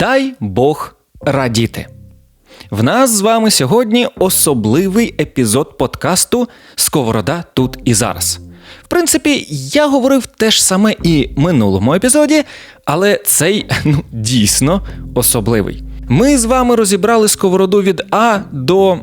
Дай Бог радіти. В нас з вами сьогодні особливий епізод подкасту Сковорода тут і зараз. В принципі, я говорив те ж саме і минулому епізоді, але цей ну, дійсно особливий. Ми з вами розібрали сковороду від А до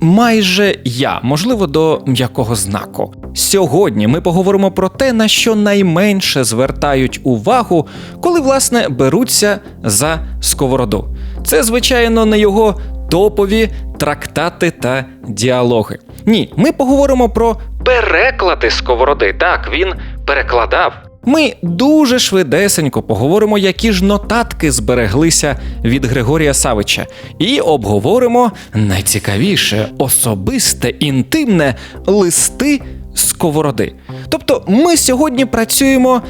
майже я, можливо, до м'якого знаку. Сьогодні ми поговоримо про те, на що найменше звертають увагу, коли власне беруться за сковороду. Це, звичайно, не його топові трактати та діалоги. Ні, ми поговоримо про переклади сковороди. Так, він перекладав. Ми дуже швидесенько поговоримо, які ж нотатки збереглися від Григорія Савича, і обговоримо найцікавіше, особисте, інтимне листи сковороди. Тобто ми сьогодні працюємо,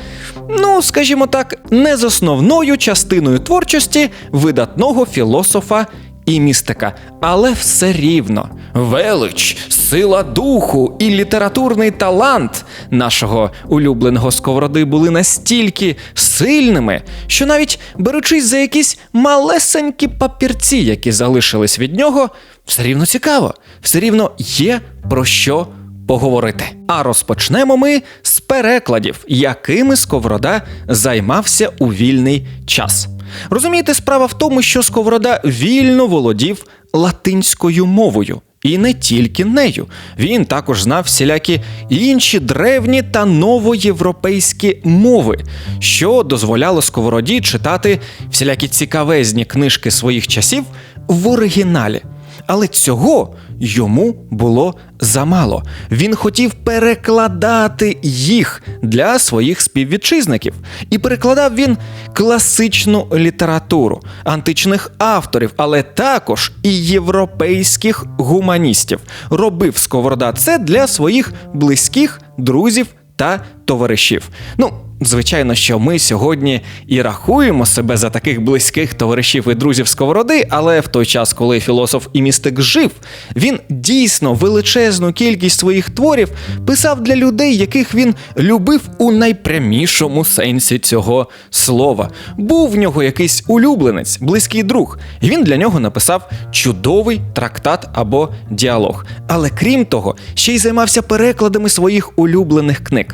ну скажімо так, не з основною частиною творчості видатного філософа і містика, але все рівно велич, сила духу і літературний талант нашого улюбленого сковороди були настільки сильними, що навіть беручись за якісь малесенькі папірці, які залишились від нього, все рівно цікаво, все рівно є про що поговорити. А розпочнемо ми з перекладів, якими Сковорода займався у вільний час. Розумієте, справа в тому, що Сковорода вільно володів латинською мовою. І не тільки нею. Він також знав всілякі інші древні та новоєвропейські мови, що дозволяло Сковороді читати всілякі цікавезні книжки своїх часів в оригіналі. Але цього йому було замало. Він хотів перекладати їх для своїх співвітчизників. І перекладав він класичну літературу античних авторів, але також і європейських гуманістів. Робив Сковорода це для своїх близьких друзів та товаришів. Ну, Звичайно, що ми сьогодні і рахуємо себе за таких близьких товаришів і друзів сковороди, але в той час, коли філософ і містик жив, він дійсно величезну кількість своїх творів писав для людей, яких він любив у найпрямішому сенсі цього слова. Був в нього якийсь улюбленець, близький друг, і він для нього написав чудовий трактат або діалог. Але крім того, ще й займався перекладами своїх улюблених книг.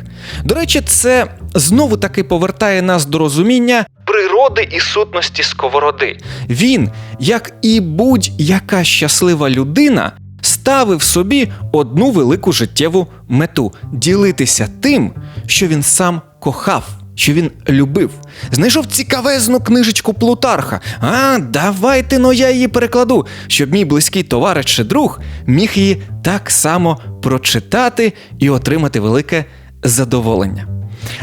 До речі, це знову таки повертає нас до розуміння природи і сутності сковороди. Він, як і будь-яка щаслива людина, ставив собі одну велику життєву мету ділитися тим, що він сам кохав. Що він любив, знайшов цікавезну книжечку Плутарха. А, давайте но я її перекладу, щоб мій близький товариш чи друг міг її так само прочитати і отримати велике задоволення.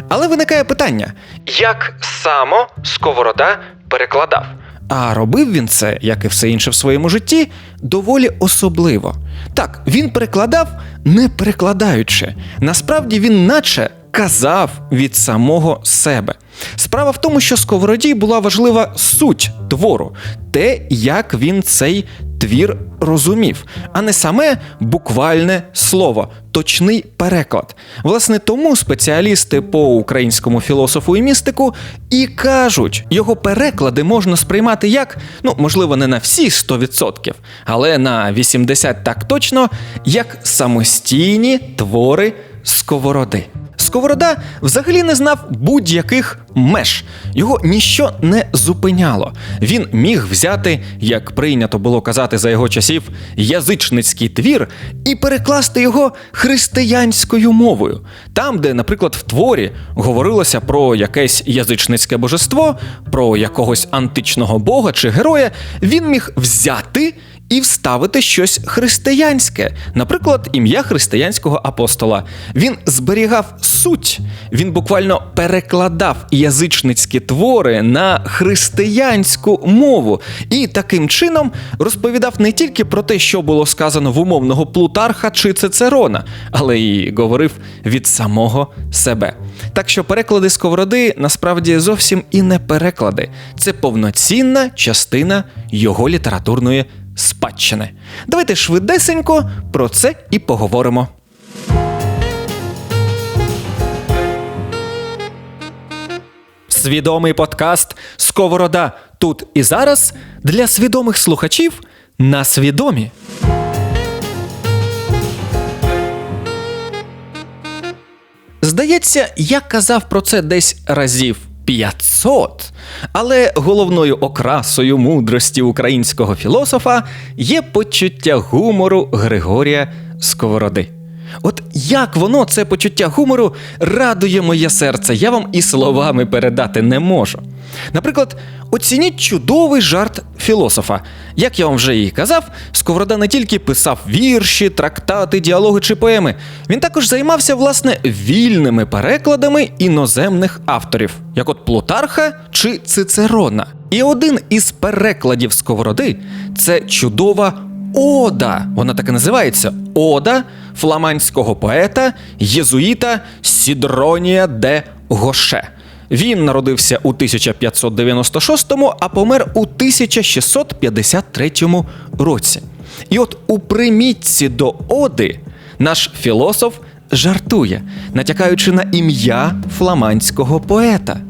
Але виникає питання: як само Сковорода перекладав? А робив він це, як і все інше в своєму житті, доволі особливо. Так, він перекладав, не перекладаючи. Насправді він, наче, казав від самого себе. Справа в тому, що Сковороді була важлива суть твору, те, як він цей твір розумів, а не саме буквальне слово, точний переклад. Власне, тому спеціалісти по українському філософу і містику і кажуть, його переклади можна сприймати як, ну можливо, не на всі 100%, але на 80% так точно, як самостійні твори сковороди. Сковорода взагалі не знав будь-яких меж. Його ніщо не зупиняло. Він міг взяти, як прийнято було казати за його часів, язичницький твір і перекласти його християнською мовою. Там, де, наприклад, в творі говорилося про якесь язичницьке божество, про якогось античного бога чи героя, він міг взяти і вставити щось християнське, наприклад, ім'я християнського апостола. Він зберігав суть, він буквально перекладав язичницькі твори на християнську мову і таким чином розповідав не тільки про те, що було сказано в умовного Плутарха чи Цицерона, але й говорив від самого себе. Так що переклади сковороди насправді зовсім і не переклади, це повноцінна частина його літературної спадщини. Давайте швидесенько про це і поговоримо. Свідомий подкаст Сковорода тут і зараз для свідомих слухачів на свідомі. Здається, я казав про це десь разів 500, але головною окрасою мудрості українського філософа є почуття гумору Григорія Сковороди. От як воно, це почуття гумору, радує моє серце, я вам і словами передати не можу. Наприклад, оцініть чудовий жарт філософа. Як я вам вже і казав, Сковорода не тільки писав вірші, трактати, діалоги чи поеми, він також займався власне вільними перекладами іноземних авторів, як от Плутарха чи Цицерона. І один із перекладів Сковороди це чудова Ода, вона так і називається Ода фламандського поета єзуїта Сідронія де Гоше. Він народився у 1596-му, а помер у 1653 році. І от у примітці до Оди наш філософ жартує, натякаючи на ім'я фламандського поета.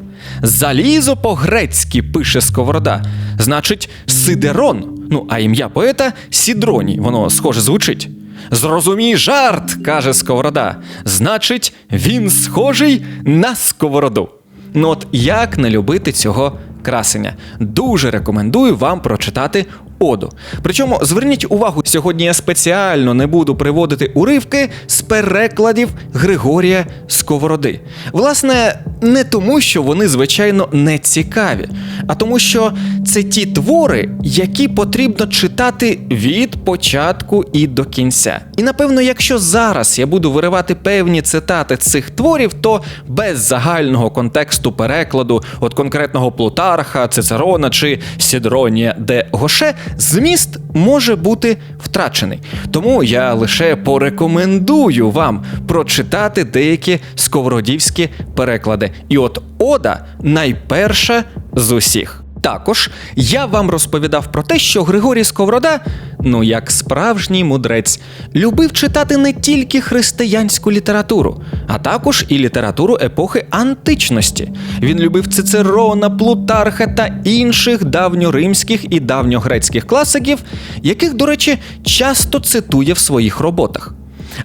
Залізо по-грецьки пише Сковорода, значить Сидерон. Ну, а ім'я поета Сідроній, воно схоже звучить. Зрозумій жарт, каже Сковорода. Значить, він схожий на сковороду. Ну от як не любити цього красення? Дуже рекомендую вам прочитати оду. Причому зверніть увагу, сьогодні я спеціально не буду приводити уривки з перекладів Григорія Сковороди. Власне, не тому, що вони, звичайно, не цікаві, а тому, що це ті твори, які потрібно читати від початку і до кінця. І напевно, якщо зараз я буду виривати певні цитати цих творів, то без загального контексту перекладу, от конкретного Плутарха, Цицерона чи Сідронія де Гоше, зміст може бути втрачений. Тому я лише порекомендую вам прочитати деякі сковородівські переклади. І от Ода найперша з усіх. Також я вам розповідав про те, що Григорій Сковорода, ну як справжній мудрець, любив читати не тільки християнську літературу, а також і літературу епохи античності. Він любив Цицерона, Плутарха та інших давньоримських і давньогрецьких класиків, яких, до речі, часто цитує в своїх роботах.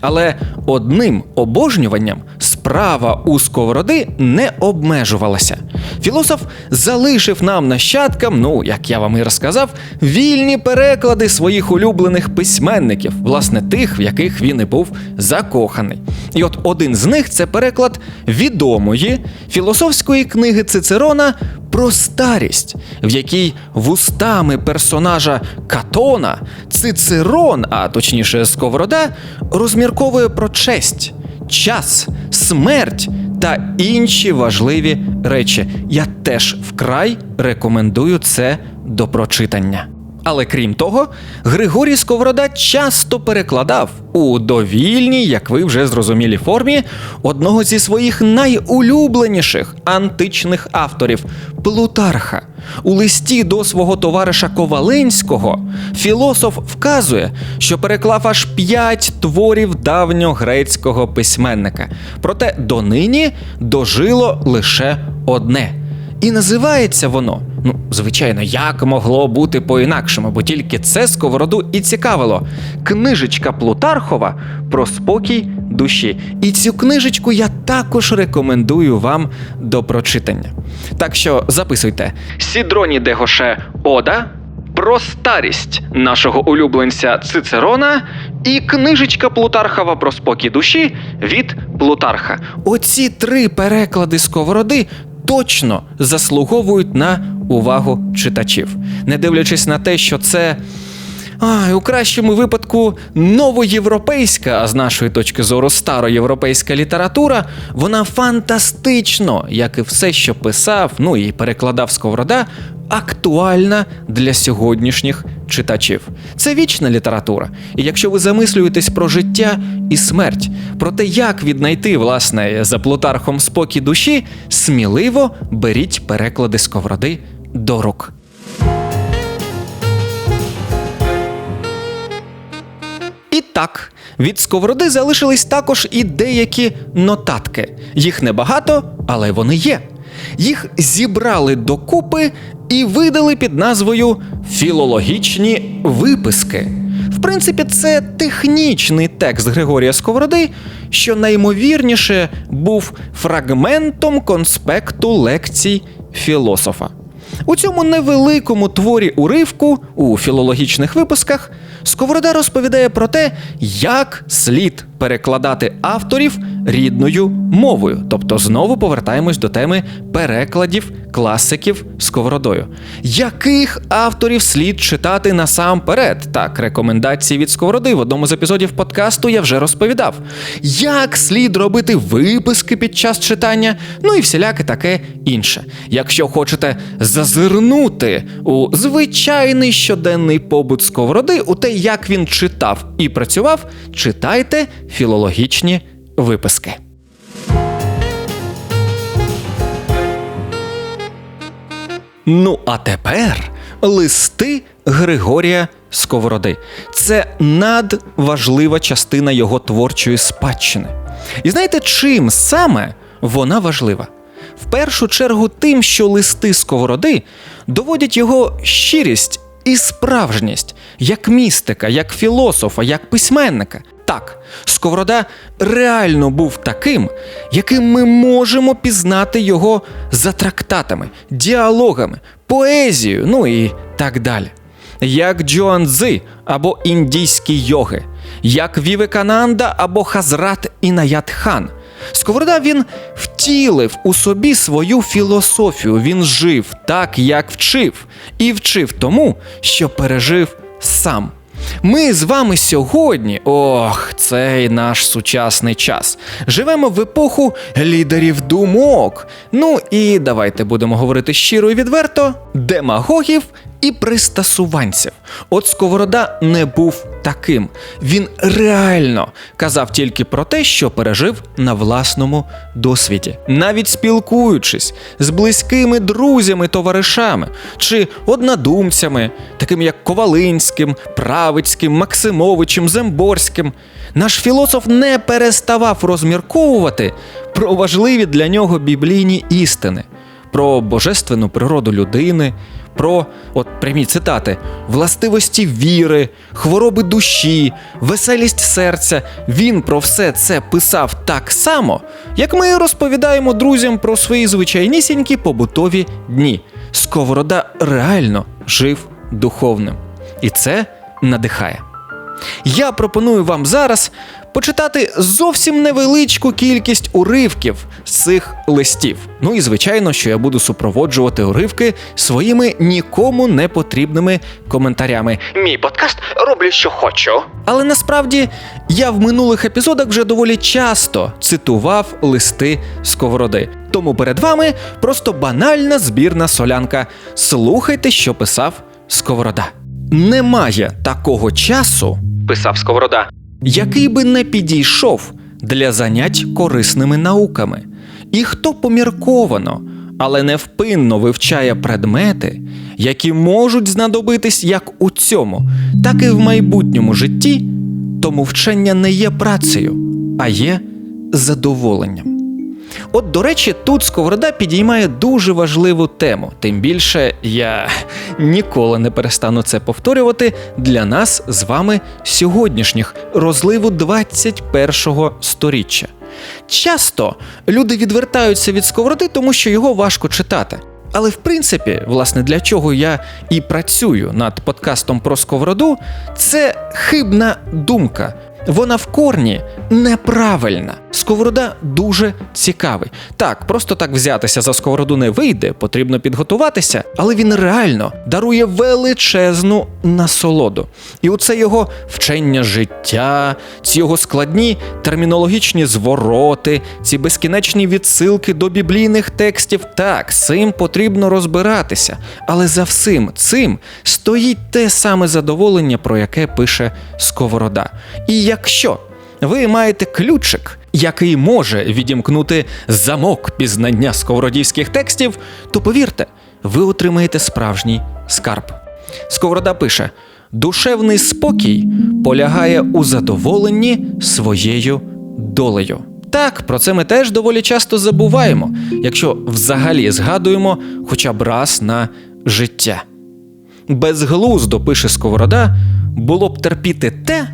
Але одним обожнюванням справа у сковороди не обмежувалася. Філософ залишив нам нащадкам, ну як я вам і розказав, вільні переклади своїх улюблених письменників, власне, тих, в яких він і був закоханий. І от один з них це переклад відомої філософської книги Цицерона про старість, в якій вустами персонажа Катона Цицерон, а точніше Сковорода, розмірковує про честь, час, смерть та інші важливі речі. Я теж вкрай рекомендую це до прочитання. Але крім того, Григорій Сковорода часто перекладав у довільній, як ви вже зрозумілі формі, одного зі своїх найулюбленіших античних авторів Плутарха. У листі до свого товариша Коваленського філософ вказує, що переклав аж п'ять творів давньогрецького письменника, проте донині дожило лише одне. І називається воно. Ну, звичайно, як могло бути по-інакшому, бо тільки це сковороду і цікавило. Книжечка Плутархова про спокій душі. І цю книжечку я також рекомендую вам до прочитання. Так що записуйте: Сідроні де Гоше Ода. Про старість нашого улюбленця Цицерона і книжечка Плутархова про спокій душі від Плутарха. Оці три переклади сковороди точно заслуговують на увагу читачів, не дивлячись на те, що це. А, у кращому випадку новоєвропейська, а з нашої точки зору староєвропейська література, вона фантастично, як і все, що писав, ну і перекладав Сковорода, актуальна для сьогоднішніх читачів. Це вічна література. І якщо ви замислюєтесь про життя і смерть, про те, як віднайти власне за Плутархом спокій душі, сміливо беріть переклади Сковороди до рук. Так, від сковороди залишились також і деякі нотатки. Їх небагато, але вони є. Їх зібрали докупи і видали під назвою Філологічні виписки. В принципі, це технічний текст Григорія Сковороди, що наймовірніше був фрагментом конспекту лекцій філософа. У цьому невеликому творі уривку у філологічних випусках Сковорода розповідає про те, як слід перекладати авторів рідною мовою. Тобто знову повертаємось до теми перекладів класиків сковородою. Яких авторів слід читати насамперед? Так, рекомендації від сковороди в одному з епізодів подкасту я вже розповідав. Як слід робити виписки під час читання, ну і всіляке таке інше. Якщо хочете зазирнути у звичайний щоденний побут сковороди, у те, як він читав і працював, читайте філологічні виписки. Ну, а тепер листи Григорія Сковороди. Це надважлива частина його творчої спадщини. І знаєте, чим саме вона важлива? В першу чергу тим, що листи Сковороди доводять його щирість і справжність як містика, як філософа, як письменника. Так, Сковорода реально був таким, яким ми можемо пізнати його за трактатами, діалогами, поезією, ну і так далі. Як Джоан Цзи або індійські йоги, як Вівекананда або Хазрат Інаят Хан. Сковорода він втілив у собі свою філософію. Він жив так, як вчив, і вчив тому, що пережив сам. Ми з вами сьогодні, ох, цей наш сучасний час. Живемо в епоху лідерів думок. Ну і давайте будемо говорити щиро і відверто: демагогів і пристасуванців. От Сковорода не був таким. Він реально казав тільки про те, що пережив на власному досвіді, навіть спілкуючись з близькими друзями, товаришами чи однодумцями, такими як Ковалинським, Правицьким, Максимовичем, Земборським. Наш філософ не переставав розмірковувати про важливі для нього біблійні істини, про божественну природу людини, про от прямі цитати, властивості віри, хвороби душі, веселість серця. Він про все це писав так само, як ми розповідаємо друзям про свої звичайнісінькі побутові дні. Сковорода реально жив духовним, і це надихає. Я пропоную вам зараз почитати зовсім невеличку кількість уривків з цих листів. Ну і звичайно, що я буду супроводжувати уривки своїми нікому не потрібними коментарями. Мій подкаст роблю, що хочу. Але насправді я в минулих епізодах вже доволі часто цитував листи сковороди. Тому перед вами просто банальна збірна солянка. Слухайте, що писав Сковорода. Немає такого часу, писав Сковорода, який би не підійшов для занять корисними науками. І хто помірковано, але невпинно вивчає предмети, які можуть знадобитись як у цьому, так і в майбутньому житті, тому вчення не є працею, а є задоволенням. От, до речі, тут Сковорода підіймає дуже важливу тему. Тим більше я ніколи не перестану це повторювати для нас з вами сьогоднішніх розливу 21-го сторіччя. Часто люди відвертаються від сковороди, тому що його важко читати. Але в принципі, власне, для чого я і працюю над подкастом про сковороду, це хибна думка. Вона в корні неправильна. Сковорода дуже цікавий. Так, просто так взятися за сковороду не вийде, потрібно підготуватися, але він реально дарує величезну насолоду. І оце його вчення життя, ці його складні термінологічні звороти, ці безкінечні відсилки до біблійних текстів. Так, цим потрібно розбиратися. Але за всім цим стоїть те саме задоволення, про яке пише Сковорода. І якщо ви маєте ключик, який може відімкнути замок пізнання сковородівських текстів, то повірте, ви отримаєте справжній скарб. Сковорода пише: душевний спокій полягає у задоволенні своєю долею. Так, про це ми теж доволі часто забуваємо, якщо взагалі згадуємо хоча б раз на життя. Безглуздо, пише Сковорода, було б терпіти те,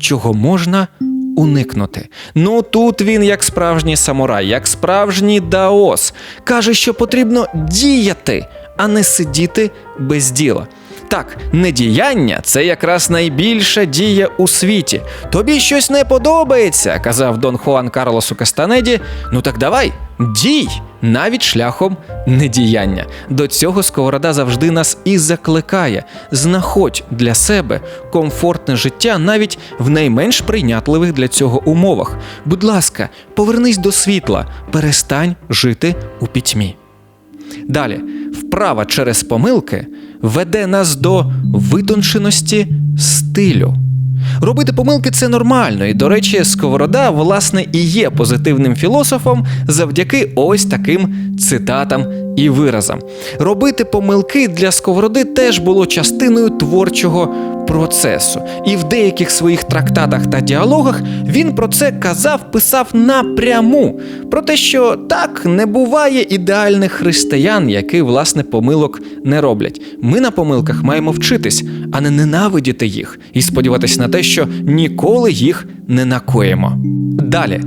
чого можна уникнути. Ну тут він, як справжній самурай, як справжній даос, каже, що потрібно діяти, а не сидіти без діла. Так, недіяння це якраз найбільша дія у світі. Тобі щось не подобається, казав Дон Хуан Карлосу Кастанеді. Ну так давай, дій, навіть шляхом недіяння. До цього сковорода завжди нас і закликає. Знаходь для себе комфортне життя навіть в найменш прийнятливих для цього умовах. Будь ласка, повернись до світла, перестань жити у пітьмі. Далі, вправа через помилки веде нас до витонченості стилю. Робити помилки це нормально, і, до речі, Сковорода, власне, і є позитивним філософом завдяки ось таким цитатам і виразам. Робити помилки для Сковороди теж було частиною творчого процесу, і в деяких своїх трактатах та діалогах він про це казав, писав напряму. Про те, що так не буває ідеальних християн, які власне помилок не роблять. Ми на помилках маємо вчитись, а не ненавидіти їх і сподіватися на те, що ніколи їх не накоїмо. Далі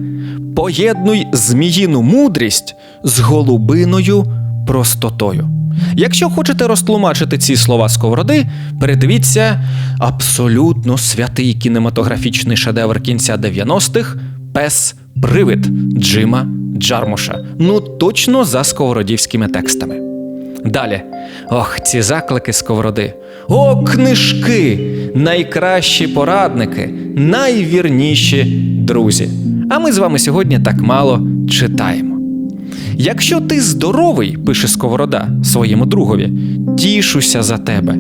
поєднуй зміїну мудрість з голубиною простотою. Якщо хочете розтлумачити ці слова сковороди, передивіться абсолютно святий кінематографічний шедевр кінця 90-х Пес Привид Джима Джармуша. Ну точно за сковородівськими текстами. Далі. Ох, ці заклики сковороди. О, книжки! Найкращі порадники, найвірніші друзі. А ми з вами сьогодні так мало читаємо. Якщо ти здоровий, пише Сковорода своєму другові, тішуся за тебе.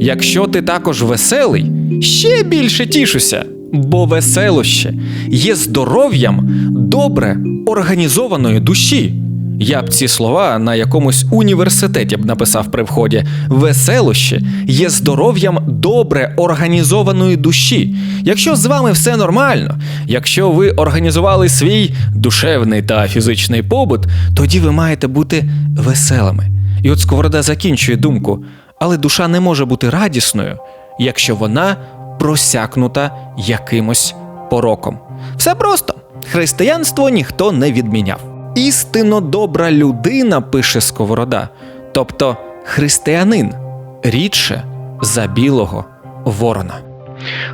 Якщо ти також веселий, ще більше тішуся, бо веселоще є здоров'ям добре організованої душі. Я б ці слова на якомусь університеті б написав при вході. Веселоще є здоров'ям добре організованої душі. Якщо з вами все нормально, якщо ви організували свій душевний та фізичний побут, тоді ви маєте бути веселими. І от Сковорода закінчує думку, але душа не може бути радісною, якщо вона просякнута якимось пороком. Все просто християнство ніхто не відміняв. Істинно добра людина, пише Сковорода, тобто християнин, рідше за білого ворона.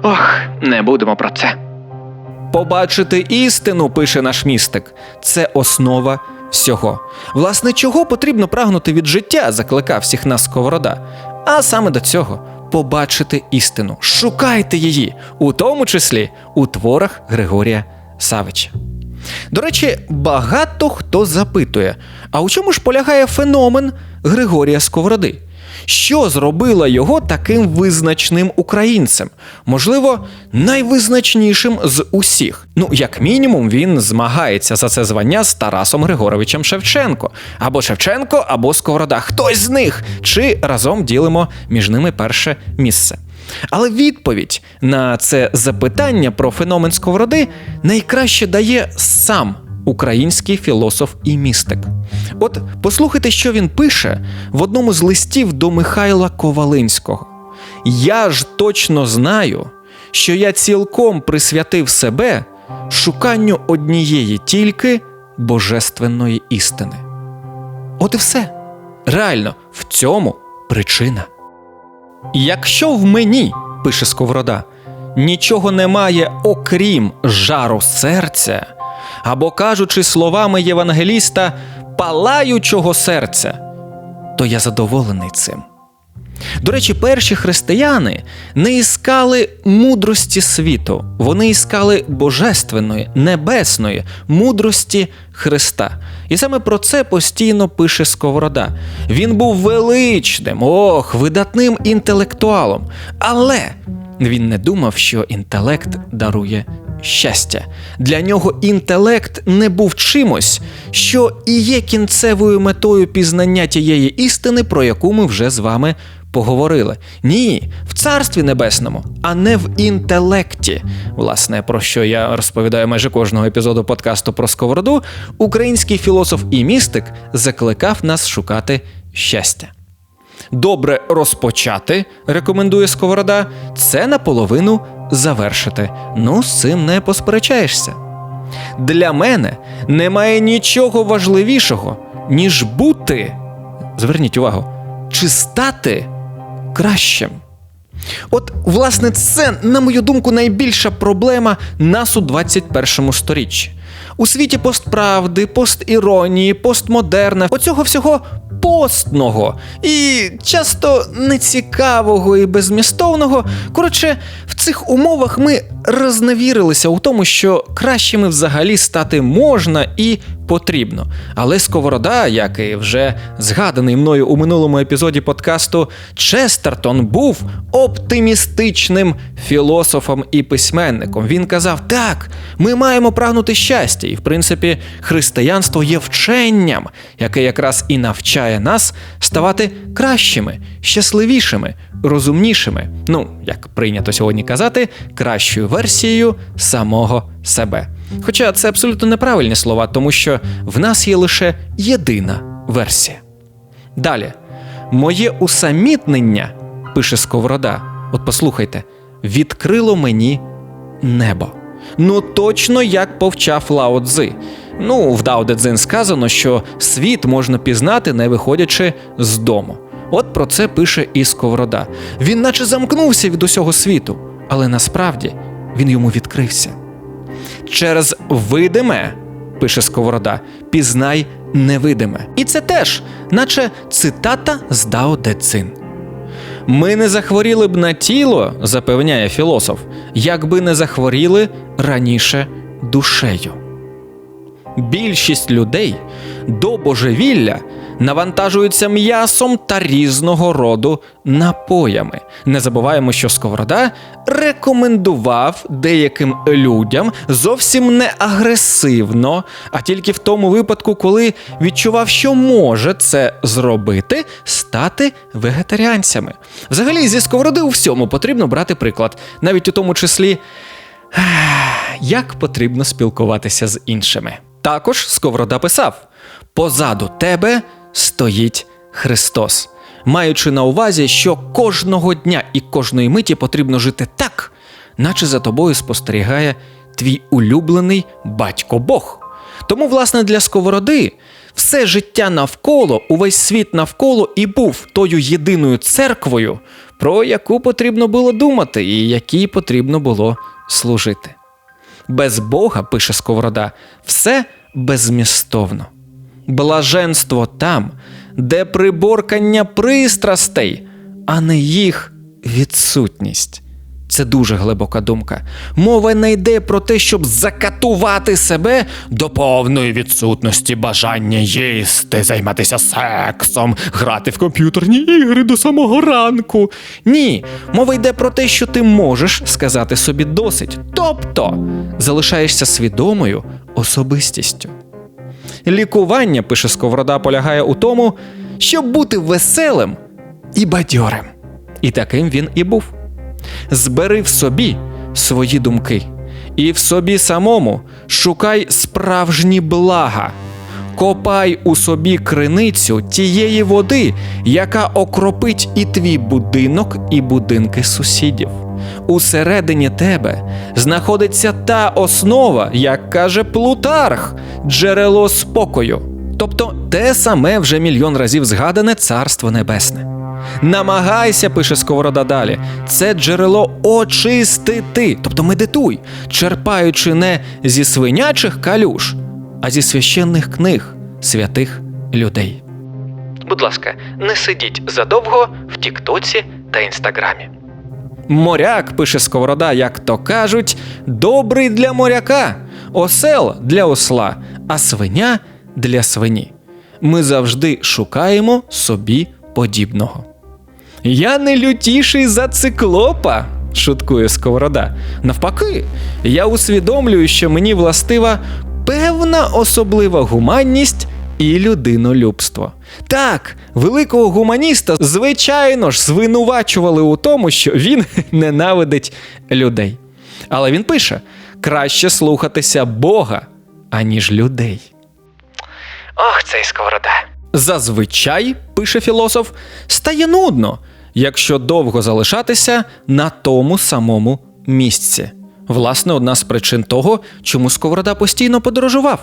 Ох, не будемо про це. Побачити істину, пише наш містик, це основа всього. Власне, чого потрібно прагнути від життя, закликав всіх нас Сковорода. А саме до цього побачити істину. Шукайте її, у тому числі у творах Григорія Савича. До речі, багато хто запитує: а у чому ж полягає феномен Григорія Сковороди? Що зробило його таким визначним українцем? Можливо, найвизначнішим з усіх. Ну, як мінімум, він змагається за це звання з Тарасом Григоровичем Шевченко. Або Шевченко, або Сковорода. Хтось з них, чи разом ділимо між ними перше місце. Але відповідь на це запитання про феномен сковороди найкраще дає сам український філософ і містик. От послухайте, що він пише в одному з листів до Михайла Ковалинського: Я ж точно знаю, що я цілком присвятив себе шуканню однієї тільки божественної істини. От і все. Реально, в цьому причина. Якщо в мені, пише Сковорода, нічого немає, окрім жару серця, або кажучи словами євангеліста палаючого серця, то я задоволений цим. До речі, перші християни не іскали мудрості світу, вони іскали божественної, небесної мудрості Христа. І саме про це постійно пише Сковорода. Він був величним, ох, видатним інтелектуалом. Але він не думав, що інтелект дарує щастя. Для нього інтелект не був чимось, що і є кінцевою метою пізнання тієї істини, про яку ми вже з вами поговорили. Ні, в царстві небесному, а не в інтелекті. Власне, про що я розповідаю майже кожного епізоду подкасту про сковороду, український філософ і містик закликав нас шукати щастя. Добре розпочати, рекомендує Сковорода, це наполовину завершити. Ну, з цим не посперечаєшся. Для мене немає нічого важливішого, ніж бути. Зверніть увагу, чи стати кращим. От, власне, це, на мою думку, найбільша проблема нас у 21 сторіччі. У світі постправди, постіронії, постмодерна, оцього всього постного і часто нецікавого і безмістовного. Коротше, в цих умовах ми розневірилися у тому, що кращими взагалі стати можна і потрібно. Але Сковорода, як і вже згаданий мною у минулому епізоді подкасту, Честертон був оптимістичним філософом і письменником. Він казав: так, ми маємо прагнути щастя, і в принципі, християнство є вченням, яке якраз і навчає нас ставати кращими, щасливішими, розумнішими. Ну, як прийнято сьогодні казати, кращою версією самого себе. Хоча це абсолютно неправильні слова, тому що в нас є лише єдина версія. Далі, моє усамітнення, пише Сковорода, от послухайте, відкрило мені небо. Ну точно як повчав Лао Цзи. Ну, в Дао Де Цзин сказано, що світ можна пізнати, не виходячи з дому. От про це пише і Сковорода. Він наче замкнувся від усього світу, але насправді він йому відкрився. Через видиме, пише Сковорода, пізнай невидиме. І це теж, наче цитата з Дао Де Цин. Ми не захворіли б на тіло, запевняє філософ, якби не захворіли раніше душею. Більшість людей до божевілля навантажуються м'ясом та різного роду напоями. Не забуваємо, що Сковорода рекомендував деяким людям зовсім не агресивно, а тільки в тому випадку, коли відчував, що може це зробити, стати вегетаріанцями. Взагалі, зі сковороди у всьому потрібно брати приклад, навіть у тому числі. Як потрібно спілкуватися з іншими. Також Сковорода писав: позаду тебе стоїть Христос, маючи на увазі, що кожного дня і кожної миті потрібно жити так, наче за тобою спостерігає твій улюблений батько Бог. Тому, власне, для Сковороди все життя навколо, увесь світ навколо і був тою єдиною церквою, про яку потрібно було думати і якій потрібно було служити. Без Бога, пише Сковорода, все безмістовно. Блаженство там, де приборкання пристрастей, а не їх відсутність. Це дуже глибока думка. Мова не йде про те, щоб закатувати себе до повної відсутності бажання їсти, займатися сексом, грати в комп'ютерні ігри до самого ранку. Ні, мова йде про те, що ти можеш сказати собі досить. Тобто залишаєшся свідомою особистістю. Лікування, пише Сковорода, полягає у тому, щоб бути веселим і бадьорим. І таким він і був. Збери в собі свої думки, і в собі самому шукай справжні блага, копай у собі криницю тієї води, яка окропить і твій будинок, і будинки сусідів. Усередині тебе знаходиться та основа, як каже Плутарх, джерело спокою, тобто те саме вже мільйон разів згадане Царство Небесне. Намагайся, пише Сковорода далі, це джерело очистити, тобто медитуй, черпаючи не зі свинячих калюш, а зі священних книг святих людей. Будь ласка, не сидіть задовго в Тіктоці та Інстаграмі. Моряк, пише Сковорода, як то кажуть, добрий для моряка, осел для осла, а свиня для свині. Ми завжди шукаємо собі подібного. Я не лютіший за циклопа, шуткує Сковорода. Навпаки, я усвідомлюю, що мені властива певна особлива гуманність і людинолюбство. Так, великого гуманіста, звичайно ж, звинувачували у тому, що він ненавидить людей. Але він пише: краще слухатися Бога, аніж людей. Ох, цей сковорода. Зазвичай, пише філософ, стає нудно, якщо довго залишатися на тому самому місці. Власне, одна з причин того, чому Сковорода постійно подорожував.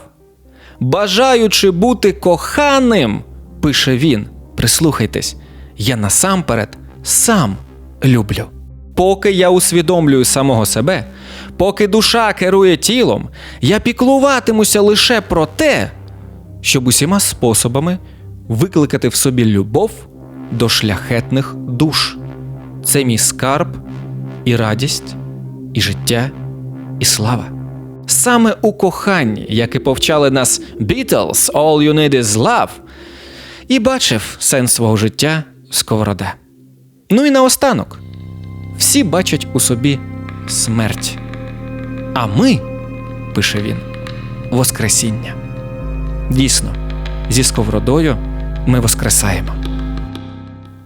Бажаючи бути коханим, пише він, прислухайтесь, я насамперед сам люблю. Поки я усвідомлюю самого себе, поки душа керує тілом, я піклуватимуся лише про те, щоб усіма способами викликати в собі любов до шляхетних душ. Це мій скарб і радість, і життя, і слава. Саме у коханні, як і повчали нас Beatles, All You Need Is Love, і бачив сенс свого життя Сковорода. Ну і наостанок, всі бачать у собі смерть. А ми, пише він, Воскресіння. Дійсно, зі сковородою ми воскресаємо.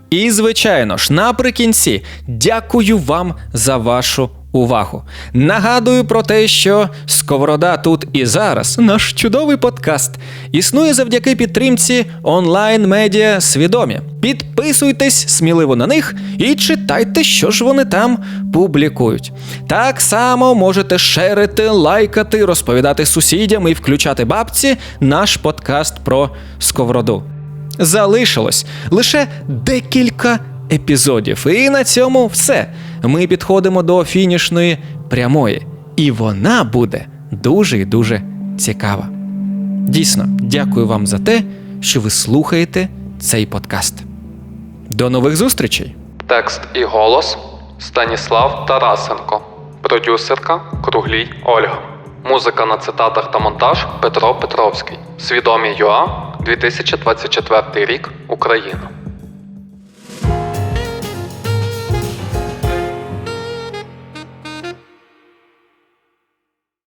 І, звичайно ж, наприкінці дякую вам за вашу увагу. Нагадую про те, що Сковорода тут і зараз, наш чудовий подкаст, існує завдяки підтримці онлайн-медіа свідомі. Підписуйтесь сміливо на них і читайте, що ж вони там публікують. Так само можете шерити, лайкати, розповідати сусідям і включати бабці наш подкаст про Сковороду залишилось лише декілька епізодів. І на цьому все. Ми підходимо до фінішної прямої, і вона буде дуже і дуже цікава. Дійсно, дякую вам за те, що ви слухаєте цей подкаст. До нових зустрічей! Текст і голос Станіслав Тарасенко. Продюсерка Круглій Ольга. Музика на цитатах та монтаж Петро Петровський. Свідомі ЮА 2024 рік Україна.